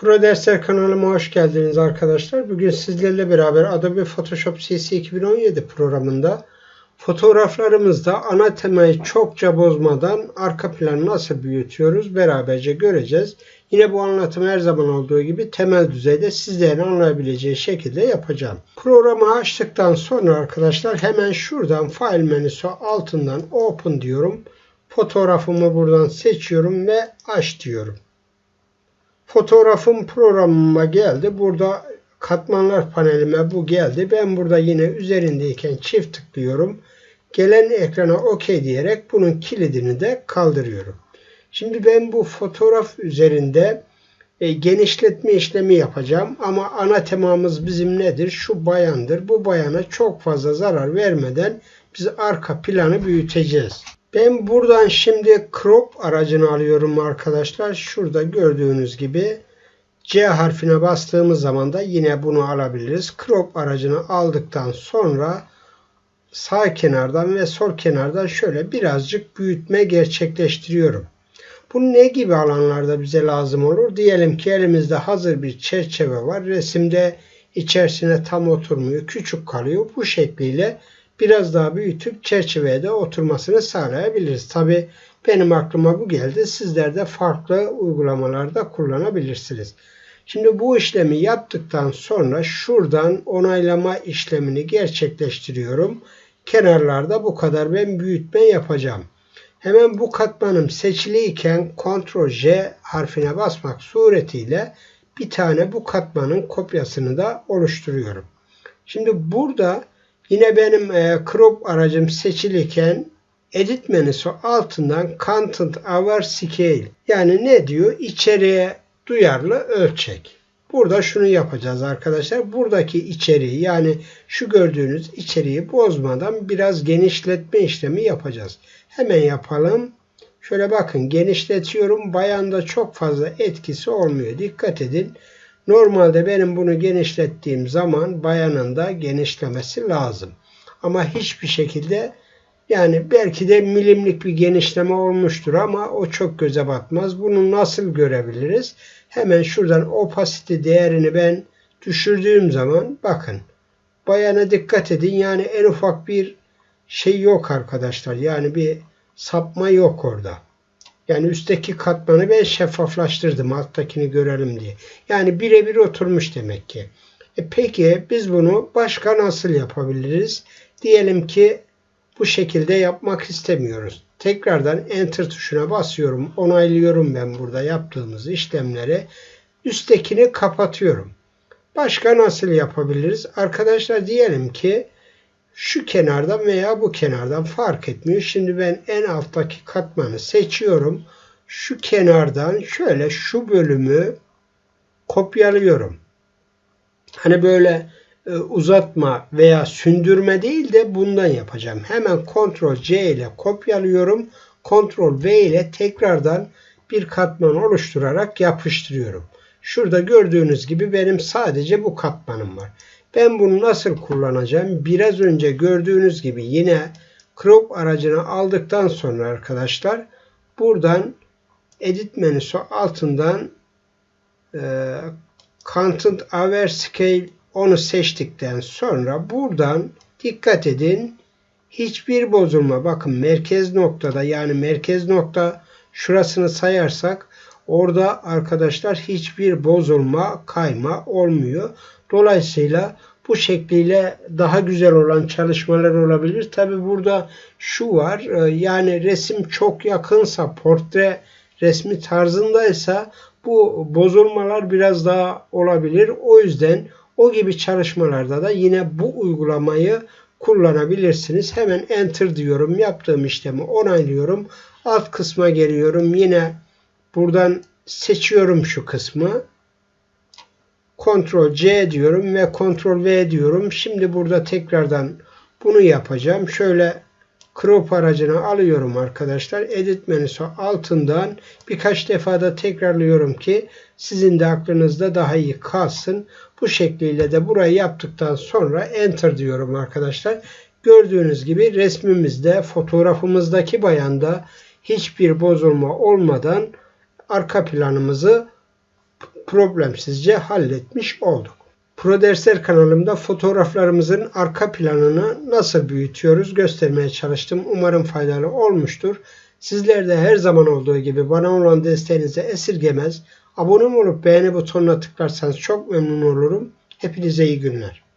Pro Dersler kanalıma hoş geldiniz arkadaşlar. Bugün sizlerle beraber Adobe Photoshop CC 2017 programında fotoğraflarımızda ana temayı çokça bozmadan arka planı nasıl büyütüyoruz beraberce göreceğiz. Yine bu anlatımı her zaman olduğu gibi temel düzeyde sizlerin anlayabileceği şekilde yapacağım. Programı açtıktan sonra arkadaşlar hemen şuradan File menüsü altından Open diyorum. Fotoğrafımı buradan seçiyorum ve aç diyorum. Fotoğrafım programıma geldi. Burada katmanlar panelime bu geldi. Ben burada yine üzerindeyken çift tıklıyorum. Gelen ekrana OK diyerek bunun kilidini de kaldırıyorum. Şimdi ben bu fotoğraf üzerinde e, genişletme işlemi yapacağım. Ama ana temamız bizim nedir? Şu bayandır. Bu bayana çok fazla zarar vermeden biz arka planı büyüteceğiz. Ben buradan şimdi crop aracını alıyorum arkadaşlar. Şurada gördüğünüz gibi C harfine bastığımız zaman da yine bunu alabiliriz. Crop aracını aldıktan sonra sağ kenardan ve sol kenardan şöyle birazcık büyütme gerçekleştiriyorum. Bu ne gibi alanlarda bize lazım olur? Diyelim ki elimizde hazır bir çerçeve var. Resimde içerisine tam oturmuyor. Küçük kalıyor. Bu şekliyle biraz daha büyütüp çerçeveye de oturmasını sağlayabiliriz. Tabi benim aklıma bu geldi. Sizler de farklı uygulamalarda kullanabilirsiniz. Şimdi bu işlemi yaptıktan sonra şuradan onaylama işlemini gerçekleştiriyorum. Kenarlarda bu kadar ben büyütme yapacağım. Hemen bu katmanım seçiliyken Ctrl J harfine basmak suretiyle bir tane bu katmanın kopyasını da oluşturuyorum. Şimdi burada Yine benim e, crop aracım seçilirken edit menüsü altından content over scale yani ne diyor? İçeriye duyarlı ölçek. Burada şunu yapacağız arkadaşlar. Buradaki içeriği yani şu gördüğünüz içeriği bozmadan biraz genişletme işlemi yapacağız. Hemen yapalım. Şöyle bakın genişletiyorum. Bayanda çok fazla etkisi olmuyor. Dikkat edin. Normalde benim bunu genişlettiğim zaman bayanın da genişlemesi lazım. Ama hiçbir şekilde yani belki de milimlik bir genişleme olmuştur ama o çok göze batmaz. Bunu nasıl görebiliriz? Hemen şuradan opacity değerini ben düşürdüğüm zaman bakın bayana dikkat edin. Yani en ufak bir şey yok arkadaşlar. Yani bir sapma yok orada. Yani üstteki katmanı ben şeffaflaştırdım alttakini görelim diye. Yani birebir oturmuş demek ki. E peki biz bunu başka nasıl yapabiliriz? Diyelim ki bu şekilde yapmak istemiyoruz. Tekrardan enter tuşuna basıyorum. Onaylıyorum ben burada yaptığımız işlemleri. Üsttekini kapatıyorum. Başka nasıl yapabiliriz? Arkadaşlar diyelim ki şu kenardan veya bu kenardan fark etmiyor. Şimdi ben en alttaki katmanı seçiyorum. Şu kenardan şöyle şu bölümü kopyalıyorum. Hani böyle e, uzatma veya sündürme değil de bundan yapacağım. Hemen Ctrl C ile kopyalıyorum. Ctrl V ile tekrardan bir katman oluşturarak yapıştırıyorum. Şurada gördüğünüz gibi benim sadece bu katmanım var. Ben bunu nasıl kullanacağım? Biraz önce gördüğünüz gibi yine crop aracını aldıktan sonra arkadaşlar buradan edit menüsü altından e, content over scale onu seçtikten sonra buradan dikkat edin hiçbir bozulma bakın merkez noktada yani merkez nokta şurasını sayarsak orada arkadaşlar hiçbir bozulma kayma olmuyor. Dolayısıyla bu şekliyle daha güzel olan çalışmalar olabilir. Tabi burada şu var e, yani resim çok yakınsa portre resmi tarzındaysa bu bozulmalar biraz daha olabilir. O yüzden o gibi çalışmalarda da yine bu uygulamayı kullanabilirsiniz. Hemen enter diyorum. Yaptığım işlemi onaylıyorum. Alt kısma geliyorum. Yine buradan seçiyorum şu kısmı. Ctrl C diyorum ve Ctrl V diyorum. Şimdi burada tekrardan bunu yapacağım. Şöyle crop aracını alıyorum arkadaşlar. Edit menüsü altından birkaç defa da tekrarlıyorum ki sizin de aklınızda daha iyi kalsın. Bu şekliyle de burayı yaptıktan sonra enter diyorum arkadaşlar. Gördüğünüz gibi resmimizde fotoğrafımızdaki bayanda hiçbir bozulma olmadan arka planımızı problemsizce halletmiş olduk. Pro Dersler kanalımda fotoğraflarımızın arka planını nasıl büyütüyoruz göstermeye çalıştım. Umarım faydalı olmuştur. Sizler de her zaman olduğu gibi bana olan desteğinizi esirgemez. Abone olup beğeni butonuna tıklarsanız çok memnun olurum. Hepinize iyi günler.